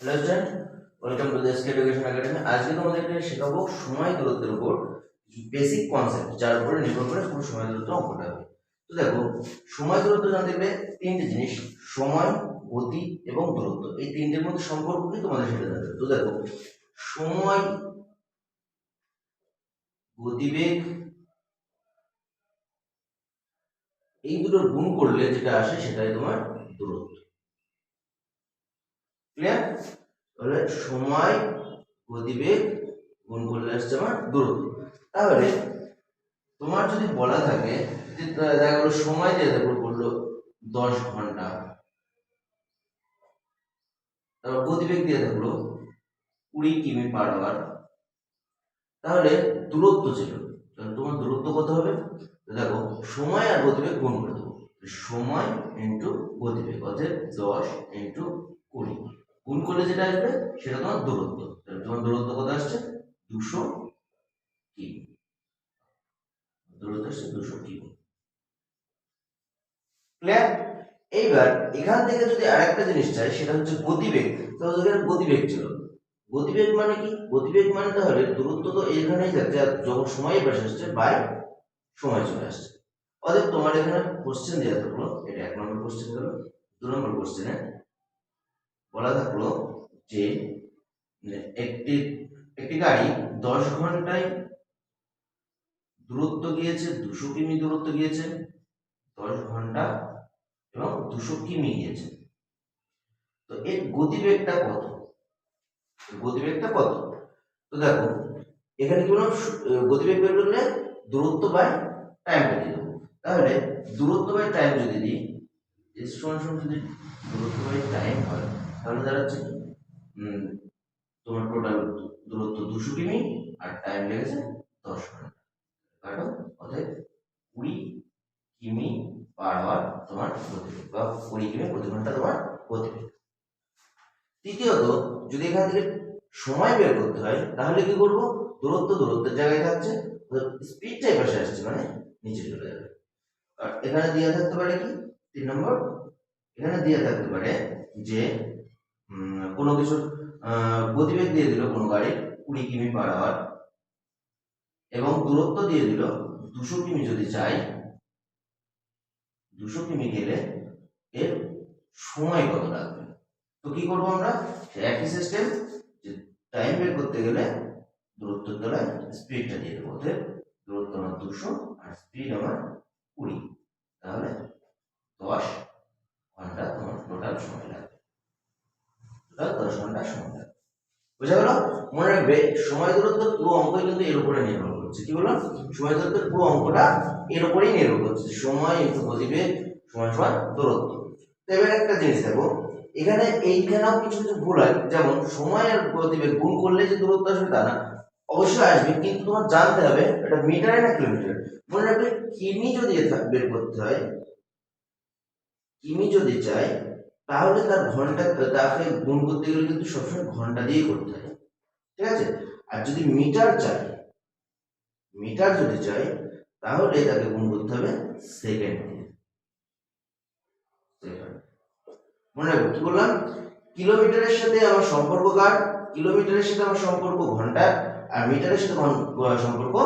Hello student welcome to scale education academy আজকে তোমাদেরকে শেখাবো সময় দূরত্বের উপর বেসিক কনসেপ্ট যার উপরে নির্ভর করে পুরো সময় দূরত্ব অঙ্কটা হবে। তো দেখো, সময় দূরত্ব জানতে গেলে তিনটে জিনিস, সময়, গতি এবং দূরত্ব। এই তিনটের মধ্যে সম্পর্ক কি তোমাদের সেটা জানতে তো দেখো, সময়, গতিবেগ, এই দুটোর গুণ করলে যেটা আসে সেটাই তোমার দূরত্ব। ক্লিয়ার তাহলে সময়, গতিবেগ, গুণ করলে আসছে আমার দূরত্ব। তাহলে তোমার যদি বলা থাকে যে দেখা গেলো সময় দিয়ে দেখো বলল দশ ঘণ্টা। তারপর গতিবেগ দিয়ে থাকল কুড়ি কিমি পার আওয়ার তাহলে দূরত্ব ছিল। তাহলে তোমার দূরত্ব কত হবে? দেখো সময় আর গতিবেগ গুণ করে দেবো। সময় ইন্টু গতিবেগ, অর্থাৎ দশ ইন্টু কুড়ি। গুণ করলে যেটা আসবে? সেটা তোমার দূরত্ব। তোমার দূরত্ব কত আসছে? দুশো কিমি দূরত্ব আসছে দুশো কিমি ক্লিয়ার এইবার এখান থেকে যদি আরেকটা জিনিস চাই, সেটা হচ্ছে গতিবেগ। তাহলে এখানে গতিবেগ ছিল, গতিবেগ মানে কি? গতিবেগ মানে তাহলে দূরত্ব তো এখানেই যাচ্ছে, আর যখন সময় পাশে আসছে বাই সময় চলে আসছে। অতএব তোমার এখানে কোশ্চেন দেওয়া থাকল। এটা এক নম্বর কোশ্চেন গেল দু নম্বর কোশ্চেনে বলা থাকল যে মানে একটি একটি গাড়ি দশ ঘন্টায় দূরত্ব গিয়েছে, দুশো কিমি দূরত্ব গিয়েছে, দশ ঘণ্টা এবং দুশো কিমি গিয়েছে। তো এর গতিবেগটা কত? গতিবেগটা কত? তো দেখো, এখানে কি বললাম? গতিবেগ বের করলে দূরত্ব বাই টাইম দিয়ে দেবো। তাহলে দূরত্ব বাই টাইম যদি দিই সমান সমান যদি দূরত্ব বাই টাইম হয় তাহলে দাঁড়াচ্ছে তোমার টোটাল দূরত্ব দুশো কিমি আর টাইম লেগেছে দশ ঘণ্টা। কাটো অতএব কুড়ি কিমি পার আওয়ার তোমার গতিবেগ, বা কুড়ি কিমি প্রতি ঘণ্টা তোমার গতিবেগ। তৃতীয়ত, যদি এখান থেকে সময় বের করতে হয়, তাহলে কি করব? দূরত্ব দূরত্বের জায়গায় থাকছে স্পিডটাই পাশে আসছে মানে নিচে চলে যাবে। আর এখানে দেওয়া থাকতে পারে কি? তিন নম্বর, এখানে দেওয়া থাকতে পারে যে কোনো কিছু আহ, গতিবেগ দিয়ে দিল কোনো গাড়ি কুড়ি কিমি পার আওয়ার এবং দূরত্ব দিয়ে দিল দুশো কিমি যদি চাই দুশো কিমি গেলে এর সময় কত লাগবে? তো কি করব আমরা? একই সিস্টেম যে টাইম বের করতে গেলে দূরত্বের তলায় স্পিডটা দিয়ে দেবো। অতএব দূরত্ব আমার দুশো আর স্পিড আমার কুড়ি। তাহলে দশ ঘণ্টা তোমার টোটাল সময় লাগবে। দশ ঘণ্টা সময় বুঝা গেল? মনে রাখবে, সময় দূরত্ব পুরো অঙ্কই কিন্তু এর উপরে নির্ভর করছে। কি বললাম? সময় দূরত্বের পুরো অঙ্কটা এর উপরেই নির্ভর করছে। সময় ইন্টু গতিবেগ সময় সমান দূরত্ব। তো এবার একটা জিনিস দেখো, এখানে এইখানেও কিছু কিছু ভুল হয়। যেমন সময় আর গতিবেগ গুণ করলে যে দূরত্ব আসবে তা না। অবশ্যই আসবে, কিন্তু তোমার জানতে হবে, এটা মিটারে না কিলোমিটার মনে রাখবে, কিমি যদি বের করতে হয়, কিমি যদি চাই তাহলে তার ঘণ্টা, তাকে গুণ করতে গেলে কিন্তু সবসময় ঘণ্টা দিয়েই করতে হয়। ঠিক আছে? আর যদি মিটার চাই, মিটার যদি চাই, তাহলে তাকে গুণ করতে হবে সেকেন্ড দিয়ে। মনে রাখবে কি বললাম? কিলোমিটারের সাথে আমার সম্পর্ক কার? কিলোমিটারের সাথে আমার সম্পর্ক ঘণ্টা, আর মিটারের সাথে সম্পর্ক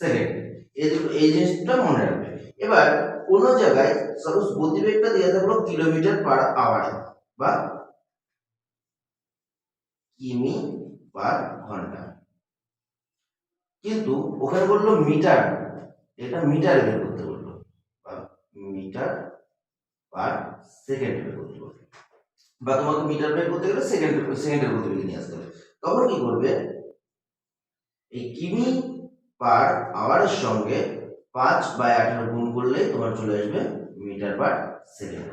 সেকেন্ড। এই এই জিনিসটা মনে রাখবে। এবার কোন জায়গায় সাপোজ গতিবেগটা দেওয়া থাকল কিলোমিটার পার আওয়ার বা কিমি পার ঘণ্টা। কিন্তু ওখানে বলল মিটার, এটা মিটারে বের করতে বলল বা মিটার পার সেকেন্ড বের করতে বলল। বা তোমাকে মিটার বের করতে গেলে সেকেন্ড, সেকেন্ডের গতিবেগ নিয়ে আসতে হবে। তখন কি করবে? এই কিমি পার আওয়ারের সঙ্গে পাঁচ বাই আঠারো গুণ করলে তোমার চলে আসবে মিটার পার সেকেন্ড।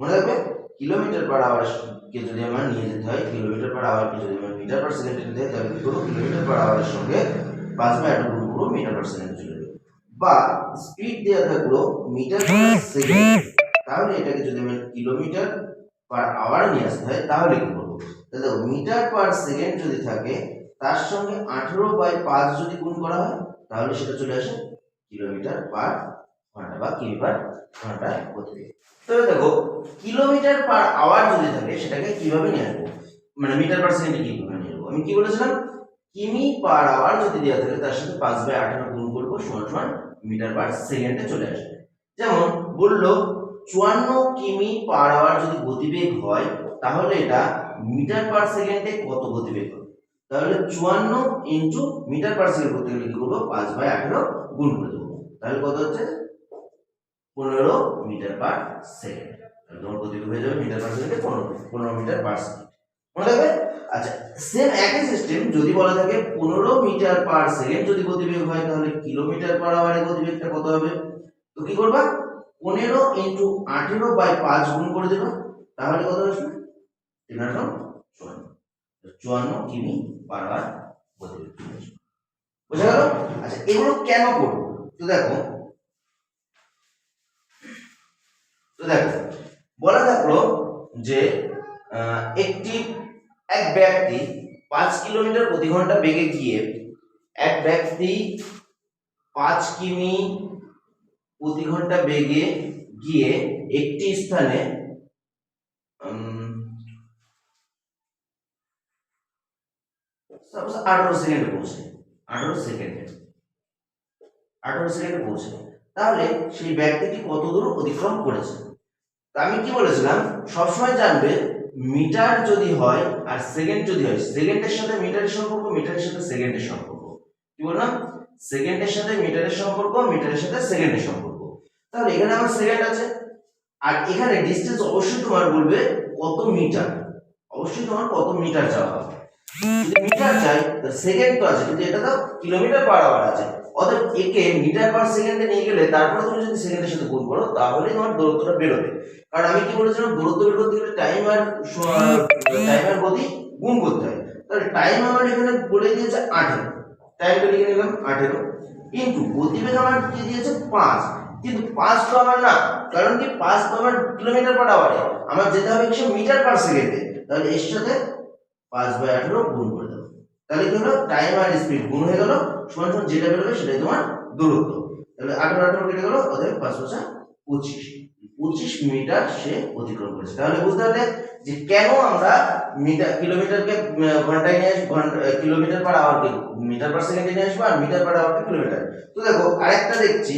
মনে রাখবে, কিলোমিটার পার আওয়ার কে যদি আমার নিয়ে যেতে হয়, কিলোমিটার পার আওয়ারকে যদি আমার মিটার পার সেকেন্ডে নিতে হয়, তাহলে কি করব কিলোমিটার পার আওয়ারের সঙ্গে পাঁচ বাই আঠারো গুণ করব মিটার পার সেকেন্ড চলে যাবে। বা স্পিড দেওয়া থাকল মিটার পার সেকেন্ড। তাহলে এটাকে যদি আমি কিলোমিটার পার আওয়ার নিয়ে আসতে হয়, তাহলে কি করব? তাহলে মিটার পার সেকেন্ড যদি থাকে, তার সঙ্গে আঠেরো বাই পাঁচ যদি গুণ করা হয়, তাহলে সেটা চলে আসে কিলোমিটার পার ঘণ্টা বা কিমি পার ঘন্টায় গতিবেগ তবে দেখো, কিলোমিটার পার আওয়ার যদি থাকে, সেটাকে কীভাবে নিয়ে আসব? মানে মিটার পার সেকেন্ডে কি করে নিয়ে নেব আমি কি বলেছিলাম? কিমি পার আওয়ার যদি দেওয়া থাকে, তার সাথে পাঁচ বাই আঠারো গুণ করব, সমান সমান মিটার পার সেকেন্ডে চলে আসবে। যেমন বলল, চুয়ান্ন কিমি পার আওয়ার যদি গতিবেগ হয়, তাহলে এটা মিটার পার সেকেন্ডে কত গতিবেগ হবে? তাহলে চুয়ান্ন ইন্টু মিটার পার সেকেন্ড করতে গেলে কি করব? পাঁচ বাই আঠারো গুণ করে দেবো। তাহলে কত হচ্ছে? পনেরো মিটার পার সেকেন্ড তোমার গতিবেগ হয়ে যাবে মিটার পার সেকেন্ডে পনেরো পনেরো মিটার পার সেকেন্ড মনে থাকবে আচ্ছা সেম একই সিস্টেম যদি বলা থাকে পনেরো মিটার পার সেকেন্ড যদি গতিবেগ হয়, তাহলে কিলোমিটার পার আওয়ারে গতিবেগটা কত হবে? তো কি করবা? পনেরো ইন্টু আঠেরো বাই পাঁচ গুণ করে দেবা। তাহলে কত আসবে? তিন আঠারো চুয়ান্ন। চুয়ান্ন কিমি পার আওয়ার গতিবেগ। বোঝা গেল? আচ্ছা এগুলো কেন করব? তো দেখো তো দেখো, বলা থাকল যে একটি, এক ব্যক্তি পাঁচ কিলোমিটার প্রতি ঘণ্টা বেগে গিয়ে এক ব্যক্তি পাঁচ কিমি প্রতি ঘণ্টা বেগে গিয়ে একটি স্থানে সাপোজ আঠারো সেকেন্ডে পৌঁছে, আঠারো সেকেন্ডে। আঠারো সেকেন্ডে পৌঁছে তাহলে সেই ব্যক্তিটি কত দূর অতিক্রম করেছে? তা আমি কি বলেছিলাম? সবসময় জানবে, মিটার যদি হয় আর সেকেন্ড যদি হয়, সেকেন্ডের সাথে মিটারের সম্পর্ক, মিটারের সাথে সেকেন্ডের সম্পর্ক। কি বললাম? সেকেন্ডের সাথে মিটারের সম্পর্ক, মিটারের সাথে সেকেন্ডের সম্পর্ক। তাহলে এখানে আমার সেকেন্ড আছে। আর এখানে ডিস্টেন্স অবশ্যই তোমার বলবে কত মিটার। অবশ্যই তোমার কত মিটার চাওয়া হবে। মিটার চাই তো সেকেন্ড তো আছে, কিন্তু এটা তো কিলোমিটার পার আওয়ার আছে। অতএব একে মিটার পার সেকেন্ডে নিয়ে গেলে, তারপরে তুমি যদি সেকেন্ডের সাথে গুণ করো, তাহলে তোমার দূরত্বটা বেরোবে। কারণ আমি কি বলেছিলাম, দূরত্ব বের করতে গেলে টাইম আর টাইম আর গতি গুণ করতে হয়। তাহলে টাইম আমার এখানে বলে দিয়েছে আঠেরো। টাইমটা লিখে নিলাম, আঠেরো। কিন্তু গতিবেগ আমার কি দিয়েছে? পাঁচ। কিন্তু পাঁচ তো আমার না, কারণ কি পাঁচ তো আমার কিলোমিটার পার আওয়ারে আমার যেতে হবে একশো মিটার পার সেকেন্ডে তাহলে এর সাথে পাঁচ বাই আঠেরো গুণ করে দেবো। তাহলে কি হলো? টাইম আর স্পিড গুণ হয়ে গেল। সমান সমান যেটা বেরোবে সেটাই তোমার দূরত্ব। তাহলে আঠারো আঠারো কেটে গেল, অতএব পাঁচ পাঁচা পঁচিশ। পঁচিশ মিটার সে অতিক্রম করেছে। তাহলে বুঝতে পারলে যে কেন আমরা মিটার, কিলোমিটারকে ঘন্টায় নিয়ে আসব, ঘণ্টা কিলোমিটার পার আওয়ারকে মিটার পার সেকেন্ডে নিয়ে আসব আর মিটার পার আওয়ারকে কিলোমিটার। তো দেখো, আরেকটা দেখছি।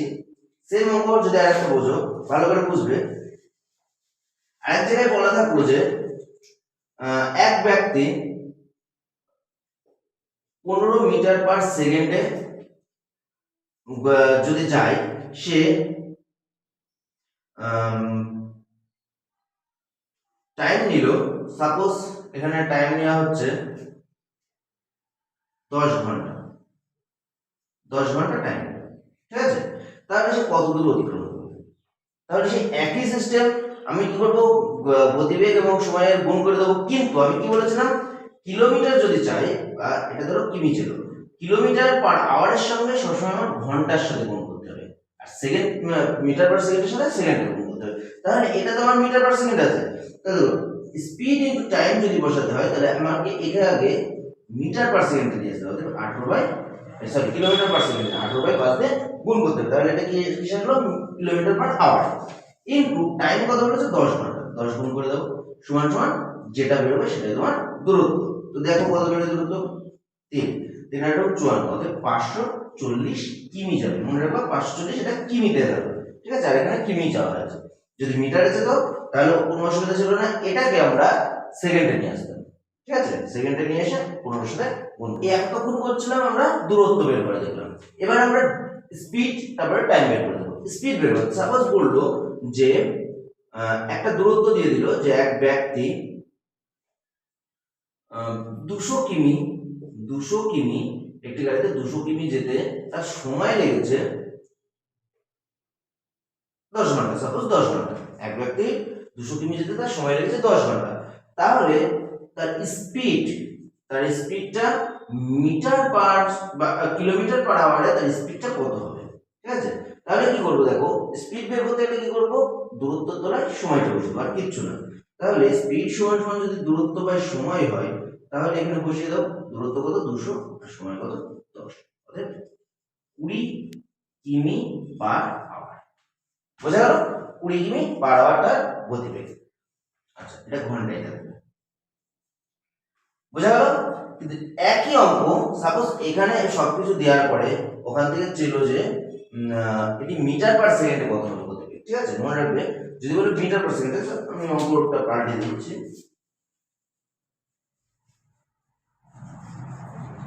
সেম অঙ্ক যদি আরেকটা বোঝো। ভালো করে বুঝবে। আরেক জায়গায় বলা থাকল যে এক ব্যক্তি পনেরো মিটার পার সেকেন্ডে যদি যায়, সে টাইম নিল। সাপোজ এখানে টাইম নেওয়া হচ্ছে দশ ঘণ্টা। দশ ঘণ্টা টাইম ঠিক আছে? তাহলে সে কত দূর অতিক্রম করবে? তাহলে সেই একই সিস্টেম আমি কি করব? গতিবেগ এবং সময়ের গুণ করে দেবো কিন্তু আমি কি বলেছিলাম? কিলোমিটার যদি চাই এটা ধরো কিমি ছিল, কিলোমিটার পার আওয়ারের সঙ্গে সবসময় আমার ঘণ্টার সাথে গুণ করতে হবে। আর সেকেন্ড মিটার পার সেকেন্ডের সাথে সেকেন্ডের গুণ করতে হবে। তাহলে এটা তো আমার মিটার পার সেকেন্ড আছে। তাহলে স্পিড ইন্টু টাইম যদি বসাতে হয়, তাহলে আমাকে এখানে আগে মিটার পার সেকেন্ডে নিয়ে আসতে হবে। আঠারো by sorry kilometre per second আঠারো বাই পাঁচ দিয়ে গুণ করতে হবে। তাহলে এটা কি হলো kilometre per hour. Into time কত বলেছে? দশ ঘণ্টা। দশ গুণ করে দেবো সমান সমান যেটা বেরোবে সেটাই তোমার দূরত্ব। তো দেখো কত বেরোবে দূরত্ব? তিন। তিন আঠারো চুয়ান্ন। অর্থাৎ পাঁচশো চল্লিশ কিমি যাবে। মনে রাখবা, পাঁচশো চল্লিশ এটা কিমিতে যাবে। ঠিক আছে? আর এখানে কিমি চাওয়া হয়েছে। যদি মিটারে যেত তাহলে কোনো অসুবিধা ছিল না। এটাকে আমরা সেকেন্ডে নিয়ে আসতাম। ঠিক আছে? সেকেন্ডে নিয়ে এসে পনেরোর সাথে এই এতক্ষণ করছিলাম আমরা, দূরত্ব বের করে দেখলাম। এবার আমরা স্পিড তারপরে টাইম বের করে দেবো। স্পিড বের করতে সাপোজ বলল যে একটা দূরত্ব দিয়ে দিল যে এক ব্যক্তি দুশো কিমি দুশো কিমি, একটি গাড়িতে দুশো কিমি যেতে তার সময় লেগেছে দশ ঘণ্টা সাপোজ দশ ঘণ্টা। এক ব্যক্তি দুশো কিমি যেতে তার সময় লেগেছে দশ ঘণ্টা। তাহলে তার স্পিড তার স্পিডটা মিটার পার বা, কিলোমিটার পার আওয়ারে তার স্পিডটা কত হবে? ঠিক আছে? তাহলে কি করব দেখো স্পিড বের করতে গেলে কি করব? দূরত্ব তোলায় সময়টা বসবো আর কিচ্ছু না। তাহলে স্পিড সমান সমান যদি দূরত্ব বাই সময় হয়, তাহলে এখানে বসিয়ে দাও, দূরত্ব কত? দুশো, আর সময় কত? দশ। অতএব কুড়ি কিমি পার আওয়ার। বোঝা গেল? কুড়ি কিমি পার আওয়ারটার গতিবেগ। আচ্ছা এটা ঘন্টায় থাকবে। বোঝা গেল? কিন্তু একই অঙ্ক সাপোজ এখানে সবকিছু দেওয়ার পরে ওখান থেকে ছিল যে এটি মিটার পার সেকেন্ডে কত হবে গতিবেগ ঠিক আছে? মনে রাখবে, যদি বলি মিটার পার সেকেন্ডে আমি অঙ্কটা পাল্টে দিচ্ছি।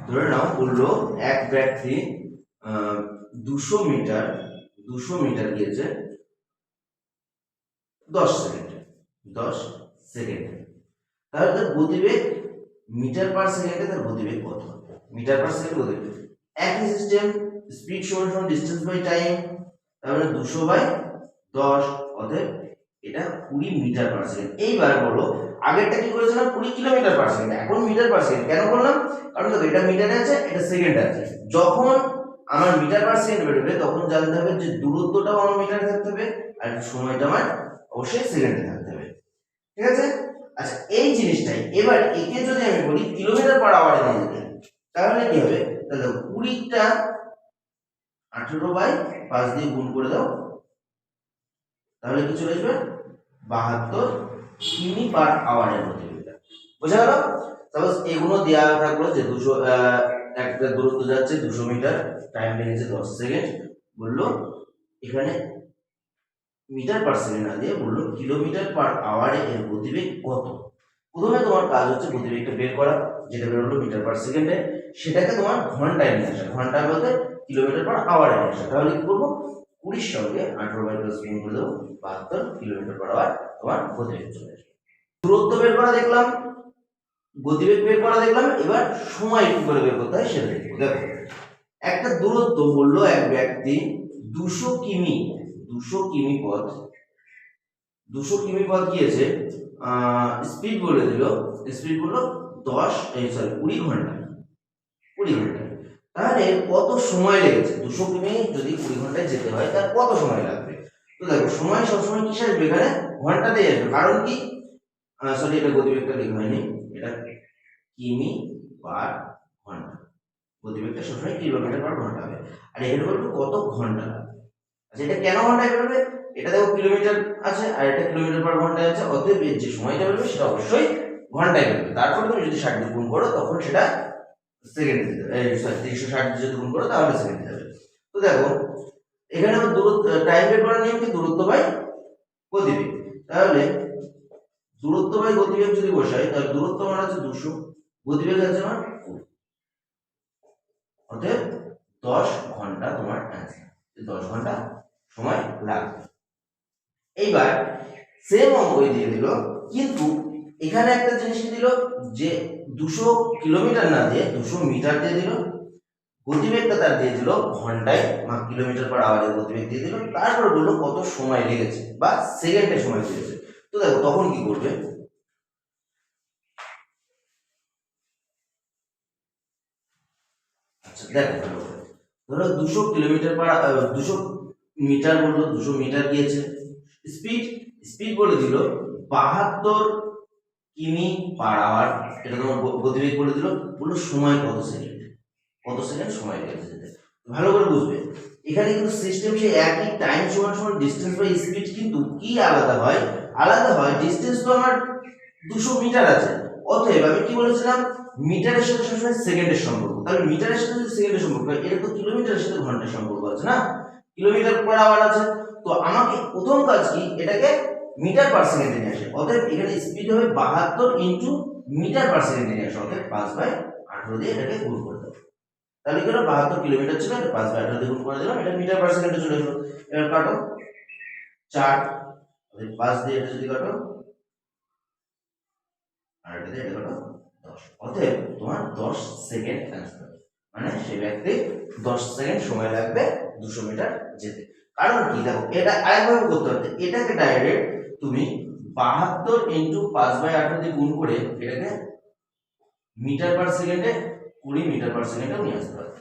ধরে নাও, বলল এক ব্যক্তি দুশো মিটার দুশো মিটার গিয়েছে দশ সেকেন্ড দশ সেকেন্ড তাহলে তার গতিবেগ মিটার পার সেকেন্ডে তার গতিবেগ কত? মিটার পার সেকেন্ড গতিবেগ। একই সিস্টেম স্পিড সমান সমান ডিস্টেন্স বাই টাইম মানে দুশো বাই দশ, অতএব এটা কুড়ি মিটার পার সেকেন্ড এইবার বলো, আগেরটা কি করেছিলাম? কুড়ি কিলোমিটার পার সেকেন্ড এখন মিটার পার সেকেন্ড কেন বললাম? কারণ দেখো, এটা মিটারে আছে, এটা সেকেন্ডে আছে। যখন আমার মিটার পার সেকেন্ড বেরোবে, তখন জানতে হবে যে দূরত্বটাও আমার মিটারে থাকতে হবে, আর সময়টা আমার অবশ্যই সেকেন্ডে থাকতে হবে। ঠিক আছে? আচ্ছা এই জিনিসটাই। এবার একে যদি আমি বলি কিলোমিটার পার আওয়ারে নিয়ে যেতে তাহলে কি হবে? তাহলে কুড়িটা আঠেরো বাই পাঁচ দিয়ে গুণ করে দাও। তাহলে কি চলে আসবে? বাহাত্তর কিমি পার আওয়ারের গতিবেগটা বোঝা গেল? সাপোজ এগুলো দেওয়া থাকল যে দুশো একটা দূরত্ব যাচ্ছে দুশো মিটার টাইম লেগেছে দশ সেকেন্ড বলল, এখানে মিটার পার সেকেন্ড না দিয়ে বলল, কিলোমিটার পার আওয়ারে এর গতিবেগ কত? প্রথমে তোমার কাজ হচ্ছে গতিবেগটা বের করা, যেটা বেরোলো মিটার পার সেকেন্ডে সেটাকে তোমার ঘন্টায় নিয়ে আসা। ঘণ্টা বলতে কিলোমিটার পার আওয়ারে নিয়ে তাহলে কি করব? কুড়ির সঙ্গে আঠারো বাই প্লাস গুণ করে দেবো, বাহাত্তর কিলোমিটার পার আওয়ার তোমার গতিবেগ চলে আসবে। দূরত্ব বের করা দেখলাম, গতিবেগ বের করা দেখলাম, এবার সময় কি করে বের করতে হয় সেটা দেখব। দেখো, একটা দূরত্ব বলল এক ব্যক্তি দুশো কিমি দুশো কিমি পথ, দুশো কিমি পথ গিয়েছে স্পিড বলে দিল স্পিড বলল দশ সরি কুড়ি ঘণ্টা কুড়ি ঘণ্টা। তাহলে কত সময় লেগেছে? দুশো কিমি যদি কুড়ি ঘন্টায় যেতে হয় তার কত সময় লাগবে? তো দেখো, সময় সবসময় কিসে আসবে এখানে? ঘন্টাতেই আসবে। কারণ কি? সরি এটা গতিবেগটা লেখা হয়নি। এটা কিমি পার ঘণ্টা। গতিবেগটা সবসময় কিলোমিটার পার ঘণ্টা হবে। আর এখানে বলব কত ঘণ্টা? লাগবে আচ্ছা এটা কেন ঘন্টায় বেরোবে? এটা দেখো কিলোমিটার আছে আর এটা কিলোমিটার পার ঘন্টায় আছে। অতএব যে সময়টা বেরোবে সেটা অবশ্যই ঘন্টায় বেরোবে। তারপরে তুমি যদি ষাট গুণ করো, তখন সেটা সেকেন্ড এই তিনশো ষাট যদি গুণ করো, তাহলে সেকেন্ড যাবে তো দেখো, এখানে আমার দূরত্ব টাইম বের করার নিয়ম কি? দূরত্ব বাই গতিবেগ। তাহলে দূরত্ব বাই গতিবেগ যদি বসাই, তাহলে দূরত্ব মানে হচ্ছে দুশো, গতিবেগ আছে আমার। অতএব দশ ঘণ্টা তোমার অ্যান্সার দশ ঘণ্টা সময় লাগবে। এইবার সেম অঙ্কই দিয়ে দিল, কিন্তু এখানে একটা জিনিস দিল যে দুশো কিলোমিটার না দিয়ে দুশো মিটার দিয়ে দিল, গতিবেগটা তার দিয়ে দিল, ঘন্টায় কিলোমিটার পার আওয়ারের গতিবেগ দিয়ে দিল, তারপরে বলল কত সময় লেগেছে বা সেকেন্ডে সময় লেগেছে। তো দেখো তখন কি করবে? আচ্ছা দেখো ধরো দুশো কিলোমিটার পার দুশো মিটার বলল, দুশো মিটার গিয়েছে। স্পিড স্পিড বলে দিল বাহাত্তর কিমি পার আওয়ার এটা তোমার গতিবেগ বলে দিল, বলল সময় কত সেকেন্ড? কত সেকেন্ড? সময় লেগেছে যেতে ভালো করে বুঝবে। এখানে কিন্তু সিস্টেম সেই একই টাইম সমান সমান ডিস্টেন্স বা স্পিড কিন্তু কি আলাদা হয়? আলাদা হয় ডিস্টেন্স তো আমার দুশো মিটার আছে। অতএব আমি কি বলেছিলাম? মিটারের সাথে সবসময় সেকেন্ডের সম্পর্ক। তাহলে মিটারের সাথে সেকেন্ডের সম্পর্ক হয় এটা তো কিলোমিটারের সাথে ঘণ্টার সম্পর্ক আছে না? কিলোমিটার পার আওয়ার আছে। তো আমাকে প্রথম কাজ কি? এটাকে মিটার পার সেকেন্ডে নিয়ে আসে। অতএব এখানে স্পিড হবে বাহাত্তর ইন্টু মিটার পার সেকেন্ডে নিয়ে আসে। অতএব পাঁচ বাই আঠারো দিয়ে এটাকে গুণ করে দেবো। তাহলে কি হলো? বাহাত্তর কিলোমিটার ছিল পাঁচ বাই আঠারো দিয়ে গুণ করে দিলাম। এটা মিটার পার সেকেন্ডে চলে এলো এবার কাটো। চার। পাঁচ দিয়ে এটা যদি কাটো, আর এটা দিয়ে এটা কাটো, দশ। অতএব তোমার দশ সেকেন্ড অ্যান্সার মানে সে ব্যক্তি দশ সেকেন্ড সময় লাগবে দুশো মিটার যেতে। কারণ কি? দেখো, এটা আরেকভাবে করতে পারতে এটাকে ডাইরেক্ট তুমি বাহাত্তর ইন্টু পাঁচ বাই আঠারো দিয়ে গুণ করে এটাকে মিটার পার সেকেন্ডে কুড়ি মিটার পার সেকেন্ডে নিয়ে আসতে পারবে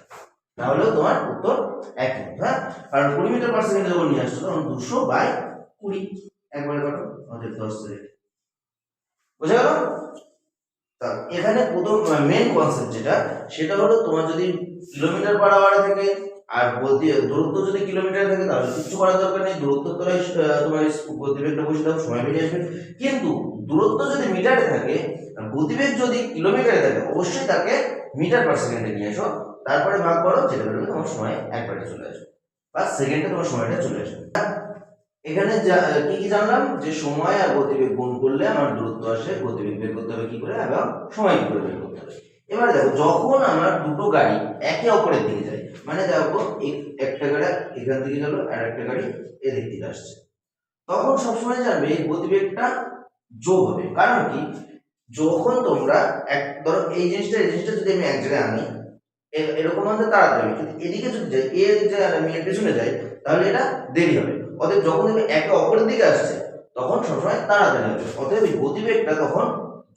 তাহলেও তোমার উত্তর একই। হ্যাঁ? কারণ কুড়ি মিটার পার সেকেন্ডে যখন নিয়ে আসছো, তখন দুশো বাই কুড়ি। একবারে কাটো, আমাদের দশ সেকেন্ড বোঝা গেল? তা এখানে প্রথম মেন কনসেপ্ট যেটা, সেটা হলো তোমার যদি কিলোমিটার পার আওয়ারে থাকে, আর বলতে, দূরত্ব যদি কিলোমিটার থাকে, তাহলে কিছু করার দরকার নেই। দূরত্ব তলায় তোমার গতিবেগটা বসে দাও, সময় বেরিয়ে আসবে। কিন্তু দূরত্ব যদি মিটারে থাকে গতিবেগ যদি কিলোমিটারে থাকে, অবশ্যই তাকে মিটার পার সেকেন্ডে নিয়ে এসো তারপরে ভাগ করো, যেটা বেরোবে তোমার সময় একবারে চলে আসবে। বা সেকেন্ডে তোমার সময়টা চলে আসবে। এখানে কি কি জানলাম? যে সময় আর গতিবেগ গুণ করলে আমার দূরত্ব আসে, গতিবেগ বের করতে হবে কি করে? এবং সময় কি করে বের করতে হবে? এবার দেখো, যখন আমার দুটো গাড়ি একে অপরের দিকে যায় মানে দেখো, এক- একটা গাড়ি এখান থেকে গেল আর একটা গাড়ি এদিক থেকে আসছে। তখন সবসময় জানবে এই গতিবেগটা যোগ হবে। কারণ কি? যখন তোমরা এক, ধরো এই জিনিসটা এই জিনিসটা যদি আমি এক জায়গায় আনি এরকম হতে তাড়াতাড়ি। কিন্তু এদিকে যদি যাই এর যে আমি এর পেছনে যাই, তাহলে এটা দেরি হবে। অতএব যখন তুমি একে অপরের দিকে আসছে, তখন সবসময় তাড়াতাড়ি হবে অতএব এই গতিবেগটা তখন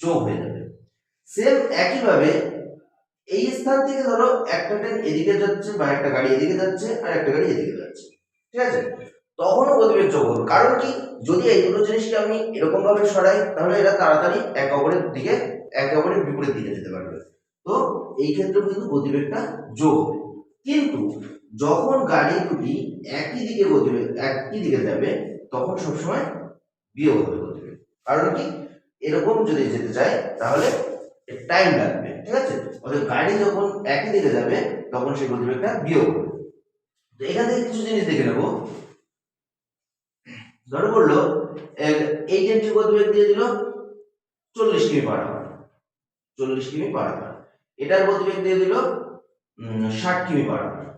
যোগ হয়ে যাবে। সেম একইভাবে এই স্থান থেকে ধরো একটা ট্রেন এদিকে যাচ্ছে বা একটা গাড়ি এদিকে যাচ্ছে আর একটা গাড়ি এদিকে যাচ্ছে। ঠিক আছে? তখনও গতিবেগ যোগ হবে। কারণ কি? যদি এই দুটো জিনিসকে আমি এরকমভাবে সরাই, তাহলে এরা তাড়াতাড়ি একে অপরের দিকে, একে অপরের বিপরীত দিকে যেতে পারবে। তো এই ক্ষেত্রে কিন্তু গতিবেগটা যোগ হবে। কিন্তু যখন গাড়ি দুটি একই দিকে গতিবেগ একই দিকে যাবে, তখন সবসময় বিয়োগ হবে কারণ কি? এরকম যদি যেতে চায় তাহলে টাইম লাগবে, ঠিক আছে? অর্থাৎ গাড়ি যখন একই দিকে যাবে, তখন সেই গতিবেগটা বিয়োগ হবে। তো এখান থেকে কিছু জিনিস দেখে নেব। ধরো বলল এই ট্রেনটির গতিবেগ দিয়ে দিল, চল্লিশ কিমি পার আওয়ার চল্লিশ কিমি পার আওয়ার এটার গতিবেগ দিয়ে দিল ষাট কিমি পার আওয়ার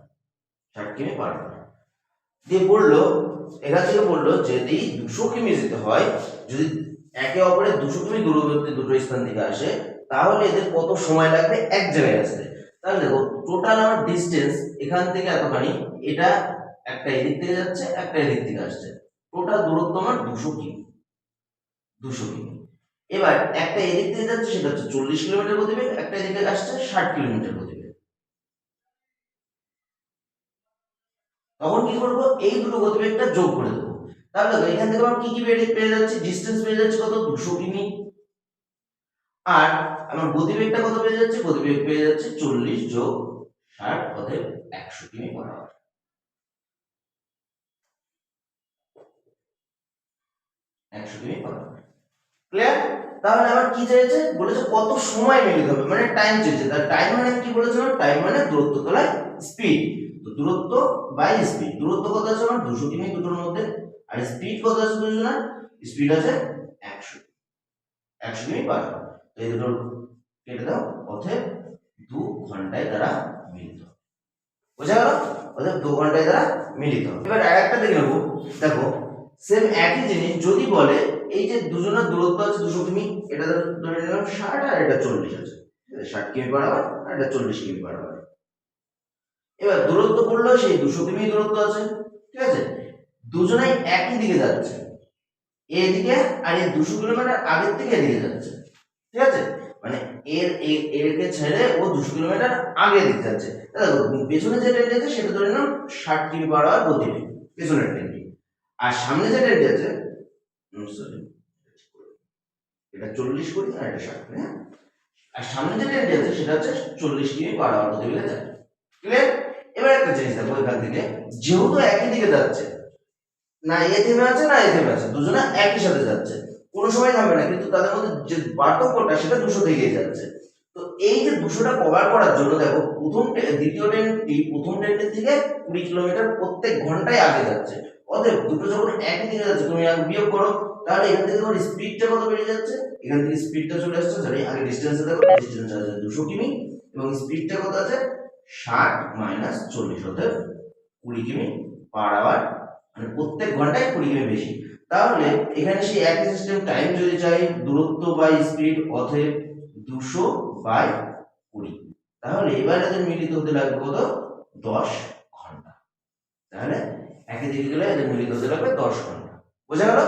ষাট কিমি পার দিয়ে বলল এখান থেকে বলল, যদি দুশো কিমি যেতে হয়, যদি একে অপরের দুশো কিমি দূরবর্তী দুটো স্থান থেকে আসে, তাহলে এদের কত সময় লাগবে? এক জায়গায় আসতে। তাহলে দেখো টোটাল আমার ডিস্টেন্স এখান থেকে এতখানি, এটা একটা এদিক থেকে যাচ্ছে, একটা এদিক থেকে আসছে। টোটাল দূরত্ব আমার দুশো কিমি। দুশো কিমি। এবার একটা এদিক থেকে যাচ্ছে, সেটা হচ্ছে চল্লিশ কিলোমিটার গতিবেগ, একটা এদিকে আসছে, ষাট কিলোমিটার গতিবেগ। তখন কি করব? এই দুটো গতিবেগটা যোগ করে দেবো। তাহলে দেখো, এখান থেকে আমার কি কি পেয়ে যাচ্ছে? ডিস্টেন্স পেয়ে যাচ্ছে কত? দুশো কিমি। আর আমার গতিবেগটা কত পেয়ে যাচ্ছে? গতিবেগ পেয়ে যাচ্ছে চল্লিশ যোগ ষাট, অতএব একশো কিমি আওয়ার একশো কিমি আওয়ার ক্লিয়ার তাহলে আমার কি চাইছে? বলেছে কত সময় মিলিত হবে। মানে টাইম চেয়েছে তার টাইম মানে কি বলেছে টাইম মানে দূরত্ব তলায় স্পিড তো দূরত্ব বাই স্পিড দূরত্ব কত আছে আমার? দুশো কিমি দুটোর মধ্যে। আর স্পিড কত আছে দুশো না? স্পিড আছে একশো। একশো কিমি পার তো এই দুটো কেটে দাও, অতএব দু ঘন্টায় তারা মিলিত। বোঝা গেল? অতএব দু ঘন্টায় তারা মিলিত। এবার আরেকটা দেখে নেব। দেখো সেম একই জিনিস যদি বলে, এই যে দুজনের দূরত্ব আছে দুশো কিমি, এটা ধরে নিলাম ষাট আর এটা চল্লিশ আছে। ষাট কিমি পার আওয়ার আর এটা চল্লিশ কিমি পার আওয়ার এবার দূরত্ব পড়ল, সেই দুশো কিমি দূরত্ব আছে, ঠিক আছে? দুজনেই একই দিকে যাচ্ছে। এদিকে আর এই দুশো কিলোমিটার আগের থেকে এদিকে যাচ্ছে, ঠিক আছে? মানে এর এরকে ছেড়ে ও দুশো কিলোমিটার আগে দিকে যাচ্ছে। পেছনে যে ট্রেনটি আছে, সেটা ধরে নাও, ষাট কিমি পার আওয়ার গতিবেগ পেছনের ট্রেনটি আর সামনে যে ট্রেনটি আছে সরি এটা চল্লিশ করি আর এটা ষাট হ্যাঁ? আর সামনে যে ট্রেনটি আছে, সেটা হচ্ছে চল্লিশ কিমি পার আওয়ার গতিবেগে যায় ক্লিয়ার এবার একটা জিনিস দেখো এখান থেকে। যেহেতু একই দিকে যাচ্ছে, না এ থেমে আছে, না এ থেমে আছে, দুজনে একই সাথে যাচ্ছে। কোনো সময় থামবে না, কিন্তু তাদের মধ্যে যে পার্থক্যটা সেটা দুশো থেকেই যাচ্ছে। তো এই যে দুশোটা কভার করার জন্য দেখো, প্রথম দ্বিতীয় ট্রেনটি, প্রথম ট্রেনটির থেকে কুড়ি কিলোমিটার প্রত্যেক ঘন্টায় আগে যাচ্ছে। অতএব দুটো যখন একই দিকে যাচ্ছে, তুমি বিয়োগ করো, তাহলে এখান থেকে তোমার স্পিডটা কত বেড়ে যাচ্ছে? এখান থেকে স্পিডটা চলে আসছে জানি আগে ডিস্টেন্সে দেখো ডিস্টেন্স আছে দুশো কিমি, এবং স্পিডটা কত আছে? ষাট মাইনাস চল্লিশ অতএব কুড়ি কিমি পার আওয়ার মানে প্রত্যেক ঘন্টায় কুড়ি কিমি বেশি। তাহলে এখানে সেই একই সিস্টেম টাইম যদি চাই, দূরত্ব বাই স্পিড অতএব দুশো বাই কুড়ি। তাহলে এবার এদের মিলিত হতে লাগবে কত? দশ ঘণ্টা। তাহলে একই দিকে গেলে এদের মিলিত হতে লাগবে দশ ঘণ্টা। বোঝা গেল?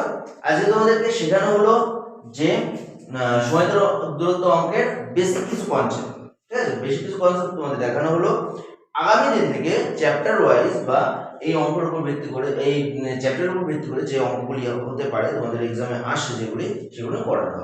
আজকে তোমাদেরকে শেখানো হলো যে সময় দূরত্ব অঙ্কের বেসিক কিছু কনসেপ্ট বেশি কিছু কনসেপ্ট তোমাদের দেখানো হলো। আগামী দিন থেকে চ্যাপ্টার ওয়াইজ বা এই অঙ্কের উপর ভিত্তি করে, এই চ্যাপ্টারের উপর ভিত্তি করে যে অঙ্কগুলি হতে পারে, তোমাদের এক্সামে আসছে যেগুলি, সেগুলো করানো হবে।